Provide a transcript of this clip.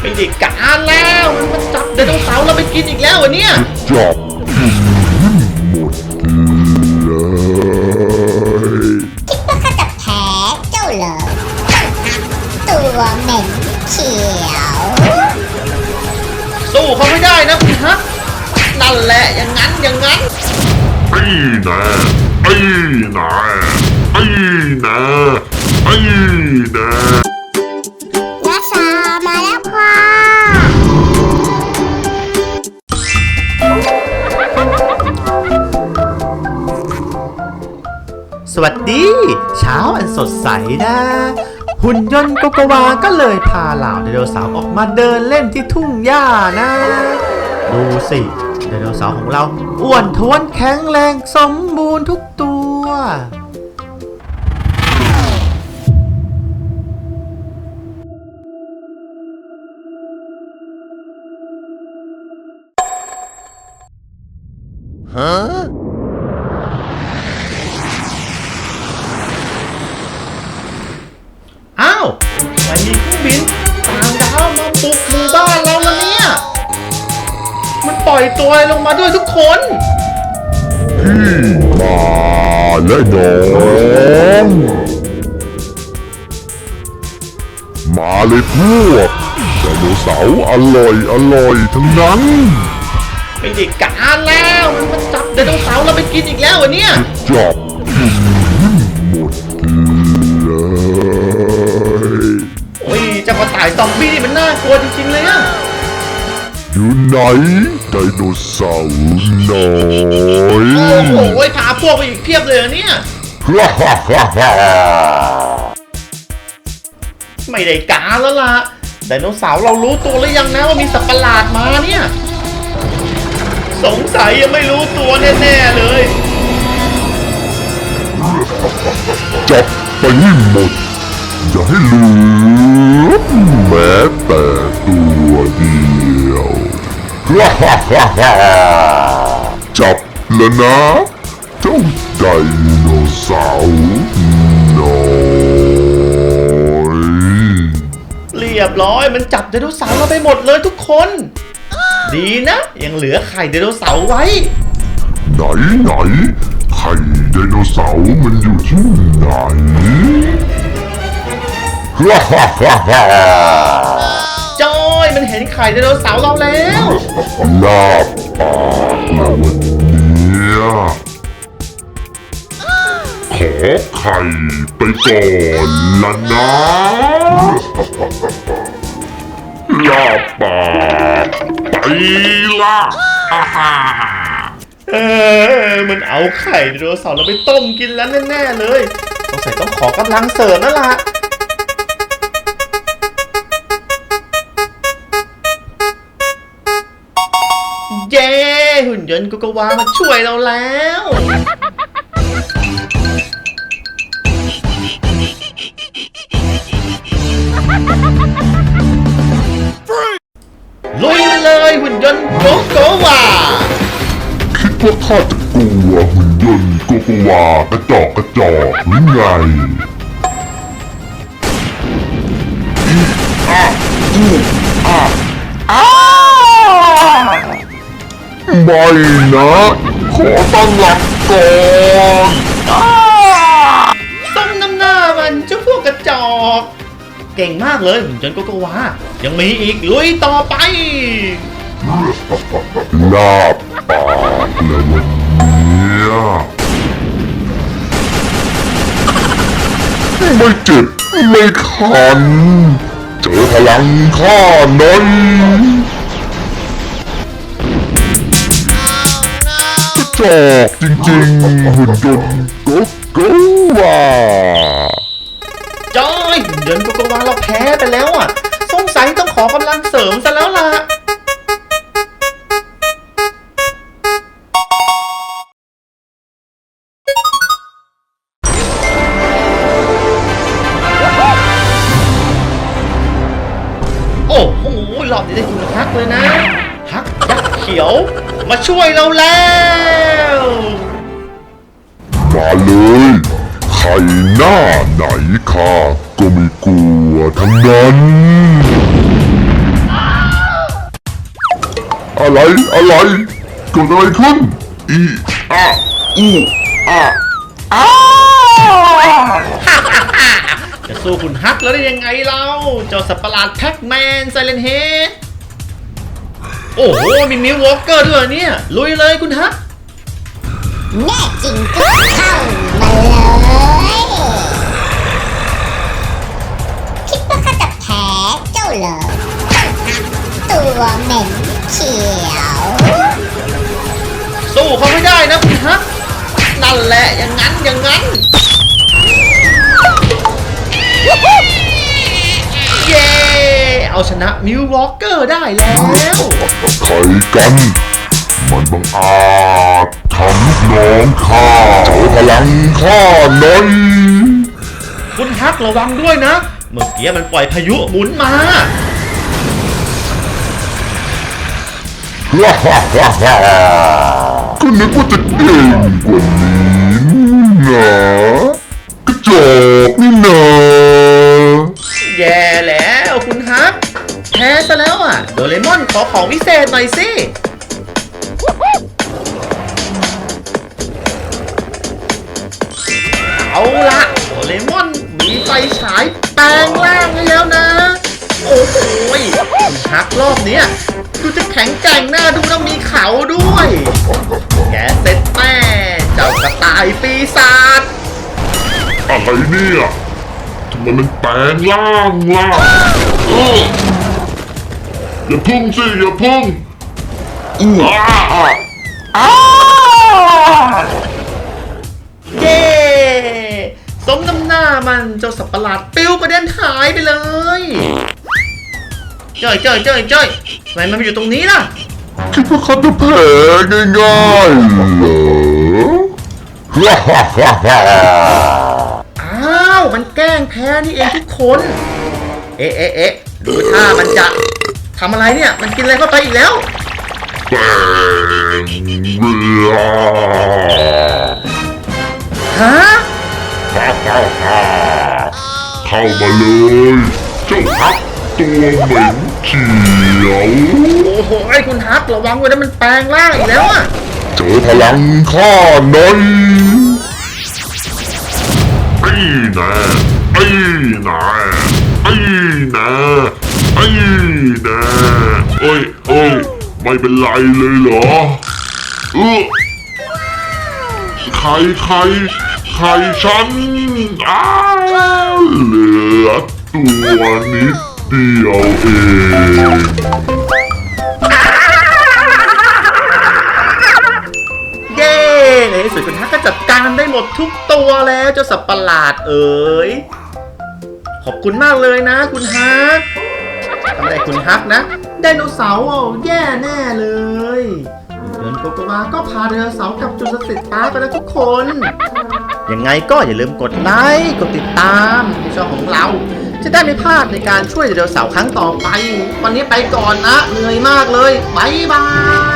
ไม่ได้การแล้วมันมาจับไดโนเสาร์เราไปกินอีกแล้วเหรอเนี่ยจับกินหมดเลยคิดว่าข้าจะแพ้เจ้าเหรอเจ้าฮักตัวเหม็นเขียว สู้เขาไม่ได้นะพี่ฮะนั่นแหละอย่างนั้นอย่างนั้นไอ้แน่ไอ้แน่ไอ้แน่ไอ้แน่น วัสดี เช้าอันสดใสนะ หุ่นยนต์โกโกวาก็เลยพาเหล่าไดโนเสาร์ออกมาเดินเล่นที่ทุ่งหญ้านะ ดูสิไดโนเสาร์ของเราอ้วนท้วนแข็งแรงสมบูรณ์ทุกตัวอ้ อยตัวอะไรลงมาด้วยทุกคนพี่มาและน้องมาเลยพวกไดโนเสาร์อร่อยอร่อยทั้งนั้นไม่ได้การแล้วมันมาจับไดโนเสาร์เราไปกินอีกแล้วเหรอเนี่ยจับกินหมดเลยโอ้ยเจ้ากระต่ายซอมบี้นี่มันน่ากลัวจริงๆเลยอะ อยู่ไหนไดโนเสาร์น้อยโอ้โหพาพวกไปอีกเพียบเลยอเนี่ย ฮ่าฮ่าฮ่าฮ่าไม่ได้การแล้วล่ะ ไดโนเสาร์เรารู้ตัวหรือยังนะว่ามีสัตว์ประหลาดมาเนี่ย สงสัยยังไม่รู้ตัวแน่ๆเลย จับไปให้หมด อย่าให้เหลือแม้แต่ จับแล้วนะเจ้าไดโนเสาร์น้อยเรียบร้อยมันจับไดโนเสาร์เราไปหมดเลยทุกคน ดีนะ ยังเหลือไข่ไดโนเสาร์ไว้ ไหนไหนไข่ไดโนเสาร์มันอยู่ที่ไหนฮ่าฮ่าฮ่า ข่ไดโนเสาร์เราแล้วลาบปากแล้ววันนี้ขอไข่ไปก่อนละนะลาบปากไปละอาฮ่าเออมันเอาไข่ไดโนเสาร์เราไปต้มกินแล้วแน่ๆเลยสงสัยต้องขอกำลังเสริมแล้วล่ะ ยนต์กุกวามาช่วยเราแล้ว ลุยมาเลยหุ่นยนต์โกโกวาคิดว่าข้าจะกลัวหุ่นยนต์โกโกวากระจอกกระจอกหรือไงอีอะอูอะอ้า ไม่นะ ขอตั้งหลักก่อนอ้าต้มน้ำหน้ามันเจ้าพวกกระจอก เก่งมากเลยหุ่นยนต์โกโกวา ยังมีอีกลุยต่อไป ลาบปากแล้ววันนี้ไม่เจ็บไม่คัน เจอพลังข้าหน่อย กระจอกจริงๆหุ่นยนต์โกโก้ว่าจอยหุ่นยนต์โกโกวาเราแพ้ไปแล้วอะสงสัยต้องขอกำลังเสริมซะแล้วล่ะโอ้โหรอบนี้ได้คุณฮักเลยนะฮักยักษ์เขียว มาช่วยเราแล้ว มาเลย ใครหน้าไหนข้าก็ไม่กลัวทั้งนั้น อะไรอะไรเกิดอะไรขึ้นอีอะอูอะอ้าจะสู้คุณฮักแล้วได้ยังไงเรา เจ้าสัตว์ประหลาดแพ็กแมนไซเลนเฮดโอ้โห มีมิววอลเกอร์ด้วยเนี่ย ลุยเลยคุณฮัก แน่จริงก็เข้ามาเลยคิดว่าข้าจะแพ้เจ้าเหรอเจ้าฮักตัวเหม็นเขียว สู้เขาไม่ได้นะคุณฮักนั่นแหละอย่างนั้นอย่างนั้นเย้เอาชนะมิววอล์กเกอร์ได้แล้ว ใครกัน มันบังอาจ ทำลูกน้องข้าโชว์พลังข้าหน่อยคุณฮักระวังด้วยนะ เมื่อกี้มันปล่อยพายุหมุนมา ฮ่าฮ่าฮ่าฮ่าก็นึกว่าจะเก่งกว่านี้นะกระจอกนี่นะแย่แล้วคุณฮัก แพ้ซะแล้วอะ โดเรมอนขอของพิเศษหน่อยสิ ฟฉายแปลงร่างให้แล้วนะ โอ้โหยคุณฮักรอบเนี้ยดูจะแข็งแกร่งหน้าดูแล้วมีเขาด้วย แกเซ็ตแม่เจ้ากระต่ายปีศาจอะไรเนี่ยทำไมมันแปลงร่างล่ะเอออย่าพุ่งสิอย่าพุ่งอ้าอ้าเย้ สมน้ำหน้ามันเจ้าสัตว์ประหลาดปิ้วกระเด็นหายไปเลยเจ้ยเจ้ยเจ้ยเจ้ยทำไมมันมาอยู่ตรงนี้ล่ะ คิดว่าเขาจะแพ้ง่ายๆเหรอฮ่าฮ่าฮ่าฮ่าอ้าว มันแกล้งแพ้นี่เองทุกคน เอ๊ะเอ๊ะเอ๊ะดูท่ามันจะทำอะไรเนี่ย มันกินอะไรเข้าไปอีกแล้วแปลงร่างฮะฮ่าฮ่าฮ่า เข้ามาเลยเจ้าฮักตัวเหม็นเขียวโอ้โหไอ้คุณฮักระวังไว้นะมันแปลงร่างอีกแล้วอะเจอพลังข้าหน่อยไอ้น่ไอ้น่ไอ้น่ไอ้น่เอ้ยเอ้ยไม่เป็นไรเลยเหรอเออใครใคร ใครฉันอ้าวเหลือตัวนิดเดียวเองเย้ในที่สุดคุณฮักก็จัดการได้หมดทุกตัวแล้วเจ้าสัตว์ประหลาดเอ๋ยขอบคุณมากเลยนะ คุณฮักทำไมคุณฮักนะไดโนเสาร์อะแย่แน่เลยเดินโกโกวาก็พาไดโนเสาร์กลับจุดสถิตปาร์คไปแล้วทุกคน ยังไงก็อย่าลืมกดไลค์กดติดตามในช่องของเรา จะได้ไม่พลาดในการช่วยเดรย์สาร์ครั้งต่อไป วันนี้ไปก่อนนะเหนื่อยมากเลยบายบาย